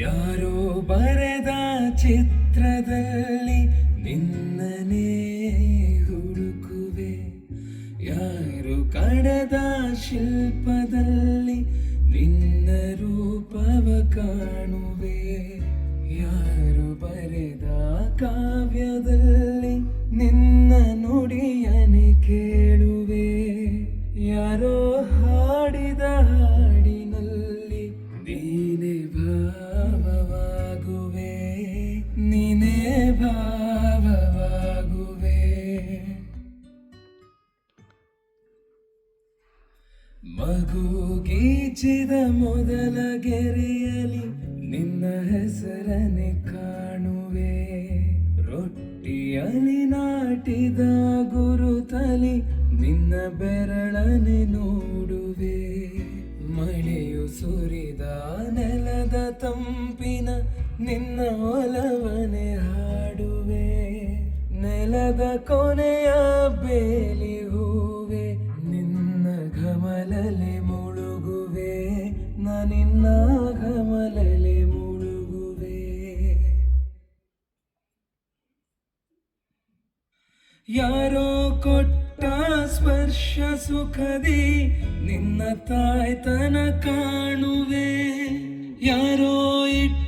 ಯಾರೋ ಬರೆದ ಚಿತ್ರದಲ್ಲಿ ನಿನ್ನನೇ ಹುಡುಕುವೆ. ಯಾರು ಕಡದ ಶಿಲ್ಪದಲ್ಲಿ ನಿನ್ನ ರೂಪವ ಕಾಣುವೆ. ಯಾರು ಬರೆದ ಕಾವ್ಯದಲ್ಲಿ ನಿನ್ನ ನುಡಿಯನೆ ಮಗು ಗೀಚಿದ ಮೊದಲ ಗೆರೆಯಲಿ ನಿನ್ನ ಹೆಸರನೆ ಕಾಣುವೆ. ರೊಟ್ಟಿಯಲ್ಲಿ ನಾಟಿದ ಗುರುತಲಿ ನಿನ್ನ ಬೆರಳನೆ ನೋಡುವೆ. ಮಳೆಯು ಸುರಿದ ನೆಲದ ತಂಪಿನ ನಿನ್ನ ಒಲವನೆ ಹಾಡುವೆ. ನೆಲದ ಕೊನೆಯ ಬೇಲಿ ನಾನಿನ್ನ ಕಮಲಲೆ ಮುಳುಗುವೆ. ಯಾರೋ ಕೊಟ್ಟ ಸ್ಪರ್ಶ ಸುಖದಿ ನಿನ್ನ ತಾಯ್ತನ ಕಾಣುವೆ. ಯಾರೋ ಇಟ್ಟ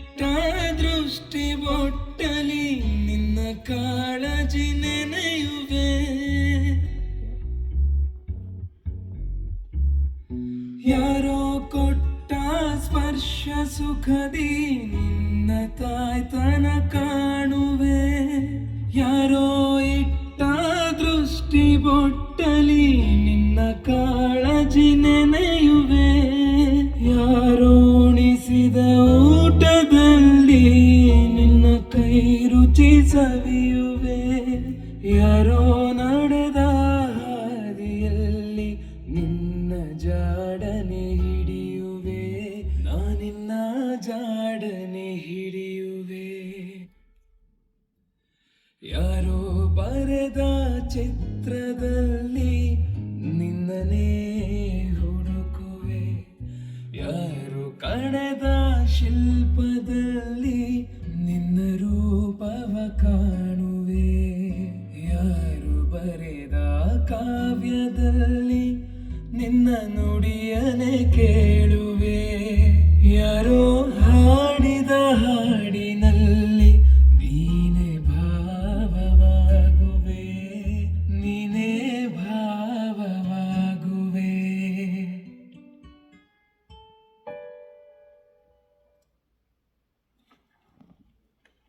ಸ್ಪರ್ಶ ಸುಖದಿ ನಿನ್ನ ತಾಯ್ತನ ಕಾಣುವೆ. ಯಾರೋ ಇಟ್ಟ ದೃಷ್ಟಿ ಬೊಟ್ಟಲಿ ನಿನ್ನ ಕಾಳಜಿ ನೆನೆಯುವೆ. ಯಾರೋ ಉಣಿಸಿದ ಊಟದಲ್ಲಿ ನಿನ್ನ ಕೈ ರುಚಿ ಸವಿಯುವೆ. ಯಾರೋ ನಡೆದ ಹಾದಿಯಲ್ಲಿ ನಿನ್ನ ಜಾಡನೆ ಯಾರೋ ಬರೆದ ಚಿತ್ರದಲ್ಲಿ ನಿನ್ನನೇ ಹುಡುಕುವೆ. ಯಾರು ಕಣದ ಶಿಲ್ಪದಲ್ಲಿ ನಿನ್ನ ರೂಪವ ಕಾಣುವೆ. ಯಾರು ಬರೆದ ಕಾವ್ಯದಲ್ಲಿ ನಿನ್ನ ನುಡಿಯನೆ ಕೇಳುವೆ. ಯಾರೋ